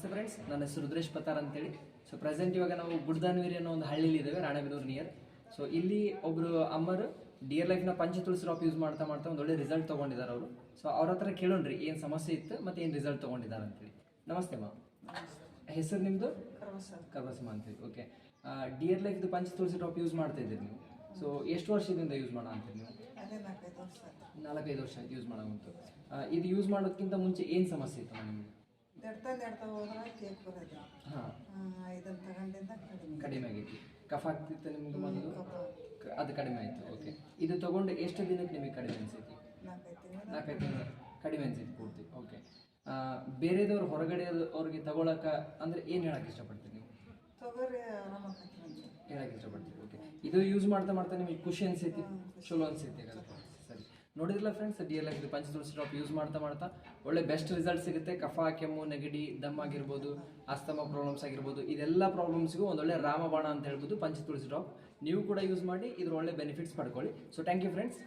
ನಮಸ್ತೆ ಫ್ರೆಂಡ್ಸ್ ನನ್ನ ಹೆಸರು ರುದ್ರೇಶ್ ಪತಾರ್ ಅಂತೇಳಿ. ಸೊ ಪ್ರೆಸೆಂಟ್ ಇವಾಗ ನಾವು ಗುಡ್ದಾನ್ವೀರಿ ಅನ್ನೋ ಒಂದು ಹಳ್ಳಿಲಿ ಇದ್ದೇವೆ ರಾಣೆಬೆನ್ನೂರು ನಿಯರ್ ಸೊ ಇಲ್ಲಿ ಒಬ್ಬರು ಅಮ್ಮರು ಡಿಯರ್ ಲೈಫ್ನ ಪಂಚ ತುಳಸಿ ಡ್ರಾಪ್ ಯೂಸ್ ಮಾಡ್ತಾ ಮಾಡ್ತಾ ಒಂದು ಒಳ್ಳೆ ರಿಸಲ್ಟ್ ತೊಗೊಂಡಿದ್ದಾರೆ ಅವರು. ಸೊ ಅವ್ರ ಹತ್ರ ಕೇಳೋಣ್ರಿ ಏನು ಸಮಸ್ಯೆ ಇತ್ತು ಮತ್ತೆ ಏನು ರಿಸಲ್ಟ್ ತೊಗೊಂಡಿದ್ದಾರೆ ಅಂತೇಳಿ. ನಮಸ್ತೆ ಮಾ ಹೆಸರು ನಿಮ್ಮದು ಕರ್ವಸಮ ಅಂತೇಳಿ ಓಕೆ ಡಿಯರ್ ಲೈಫ್ದು ಪಂಚ ತುಳಸಿ ಡ್ರಾಪ್ ಯೂಸ್ ಮಾಡ್ತಾ ಇದ್ದೀರಿ ನೀವು. ಸೊ ಎಷ್ಟು ವರ್ಷದಿಂದ ಯೂಸ್ ಮಾಡೋ ಅಂತೀರಿ ನೀವು? ನಾಲ್ಕೈದು ವರ್ಷ. ಯೂಸ್ ಮಾಡೋವಂತು ಇದು ಯೂಸ್ ಮಾಡೋದಕ್ಕಿಂತ ಮುಂಚೆ ಏನು ಸಮಸ್ಯೆ ಇತ್ತು ನಿಮಗೆ? ನೆಡ್ತಾ ನೆಡ್ತಾ ಹೋದ್ರೆ ಕೇಕ್ ಬರೋದು. ಹಾಂ. ಇದನ್ನು ತಗೊಂಡಿಂದ ಕಡಿಮೆ. ಕಡಿಮೆ ಆಗೈತಿ. ಕಫ ಆಗ್ತಿತ್ತು ನಿಮ್ಗೆ ಮೊದಲು? ಅದು ಕಡಿಮೆ ಆಯಿತು ಓಕೆ ಇದು ತಗೊಂಡು ಎಷ್ಟು ದಿನಕ್ಕೆ ನಿಮಗೆ ಕಡಿಮೆ ಅನಿಸೈತಿ? ನಾಲ್ಕೈದು ತಿಂಗಳು. ನಾಲ್ಕೈದು ತಿಂಗಳು. ಕಡಿಮೆ ಅನಿಸೈತಿ ಪೂರ್ತಿ ಓಕೆ ಬೇರೆದವ್ರು ಹೊರಗಡೆ ಅವ್ರಿಗೆ ತಗೊಳಕ ಅಂದ್ರೆ ಏನು ಹೇಳಕ್ಕೆ ಇಷ್ಟಪಡ್ತೀರಿ ನೀವು? ತಗೋರಿ ಆರಾಮಾಗತ್ತೆ ಅಂತ ಹೇಳಕ್ ಇಷ್ಟಪಡ್ತೀರಿ ಓಕೆ ಇದು ಯೂಸ್ ಮಾಡ್ತಾ ಮಾಡ್ತಾ ನಿಮಗೆ ಖುಷಿ ಅನ್ಸೈತಿ? ಚಲೋ ಅನ್ಸೈತಿ ನೋಡಿದ್ರಲ್ಲ ಫ್ರೆಂಡ್ಸ್ ಡಿ ಎಲ್ ಎಕ್ಸ್ ಪಂಚ ತುಳಸಿ ಡ್ರಾಪ್ ಯೂಸ್ ಮಾಡ್ತಾ ಮಾಡ್ತಾ, ಒಳ್ಳೆ ಬೆಸ್ಟ್ ರಿಸಲ್ಟ್ ಸಿಗುತ್ತೆ. ಕಫ, ಕೆಮ್ಮು, ನೆಗಡಿ, ದಮ್ ಆಗಿರ್ಬೋದು, ಅಸ್ತಮ ಪ್ರಾಬ್ಲಮ್ಸ್ ಆಗಿರ್ಬೋದು, ಇದೆಲ್ಲ ಪ್ರಾಬ್ಲಮ್ಸ್ಗೂ ಒಂದೊಳ್ಳೆ ರಾಮಬಾಣ ಅಂತ ಹೇಳ್ಬೋದು ಪಂಚ ತುಳಸಿ ಡ್ರಾಪ್ ನೀವು ಕೂಡ ಯೂಸ್ ಮಾಡಿ ಇದ್ರ ಒಳ್ಳೆ benefits ಪಡ್ಕೊಳ್ಳಿ. So thank you friends